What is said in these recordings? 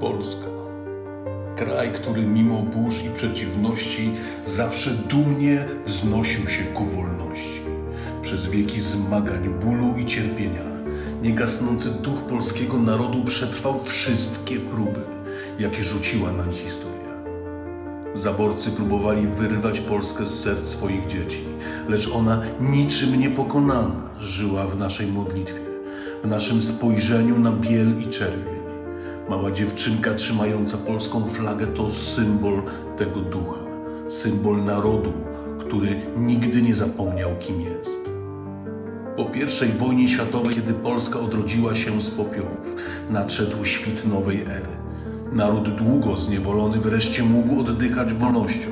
Polska. Kraj, który mimo burz i przeciwności zawsze dumnie wznosił się ku wolności. Przez wieki zmagań, bólu i cierpienia, niegasnący duch polskiego narodu przetrwał wszystkie próby, jakie rzuciła nań historia. Zaborcy próbowali wyrwać Polskę z serc swoich dzieci, lecz ona niczym niepokonana żyła w naszej modlitwie, w naszym spojrzeniu na biel i czerwień. Mała dziewczynka trzymająca polską flagę to symbol tego ducha, symbol narodu, który nigdy nie zapomniał, kim jest. Po I wojnie światowej, kiedy Polska odrodziła się z popiołów, nadszedł świt nowej ery. Naród długo zniewolony wreszcie mógł oddychać wolnością,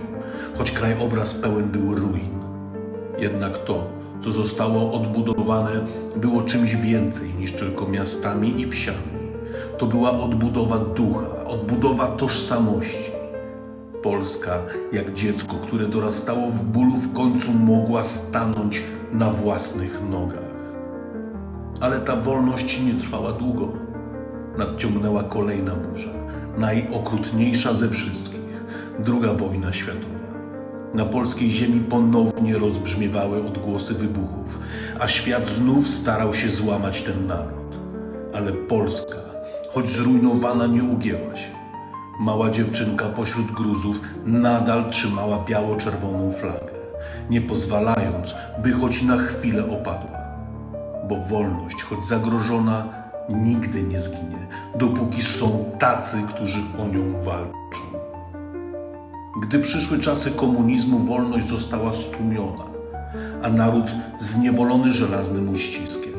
choć krajobraz pełen był ruin. Jednak to, co zostało odbudowane, było czymś więcej niż tylko miastami i wsiami. To była odbudowa ducha, odbudowa tożsamości. Polska, jak dziecko, które dorastało w bólu, w końcu mogła stanąć na własnych nogach. Ale ta wolność nie trwała długo. Nadciągnęła kolejna burza, najokrutniejsza ze wszystkich druga wojna światowa. Na polskiej ziemi ponownie rozbrzmiewały odgłosy wybuchów, a świat znów starał się złamać ten naród. Ale Polska, choć zrujnowana, nie ugięła się. Mała dziewczynka pośród gruzów nadal trzymała biało-czerwoną flagę, nie pozwalając, by choć na chwilę opadła. Bo wolność, choć zagrożona, nigdy nie zginie, dopóki są tacy, którzy o nią walczą. Gdy przyszły czasy komunizmu, wolność została stłumiona, a naród zniewolony żelaznym uściskiem.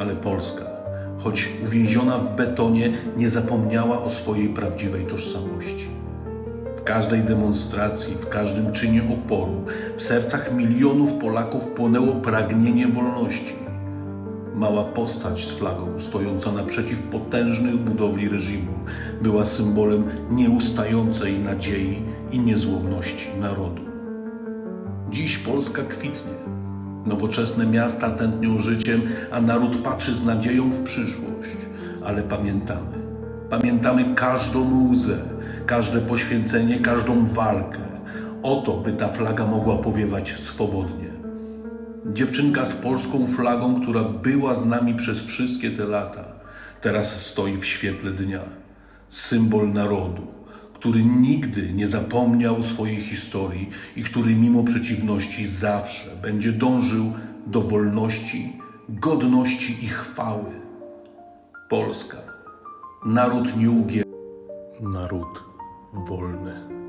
Ale Polska, choć uwięziona w betonie, nie zapomniała o swojej prawdziwej tożsamości. W każdej demonstracji, w każdym czynie oporu, w sercach milionów Polaków płonęło pragnienie wolności. Mała postać z flagą, stojąca naprzeciw potężnych budowli reżimu, była symbolem nieustającej nadziei i niezłomności narodu. Dziś Polska kwitnie. Nowoczesne miasta tętnią życiem, a naród patrzy z nadzieją w przyszłość. Ale pamiętamy. Pamiętamy każdą łzę, każde poświęcenie, każdą walkę. O to, by ta flaga mogła powiewać swobodnie. Dziewczynka z polską flagą, która była z nami przez wszystkie te lata, teraz stoi w świetle dnia. Symbol narodu, który nigdy nie zapomniał swojej historii i który mimo przeciwności zawsze będzie dążył do wolności, godności i chwały. Polska, naród nieugięty, naród wolny.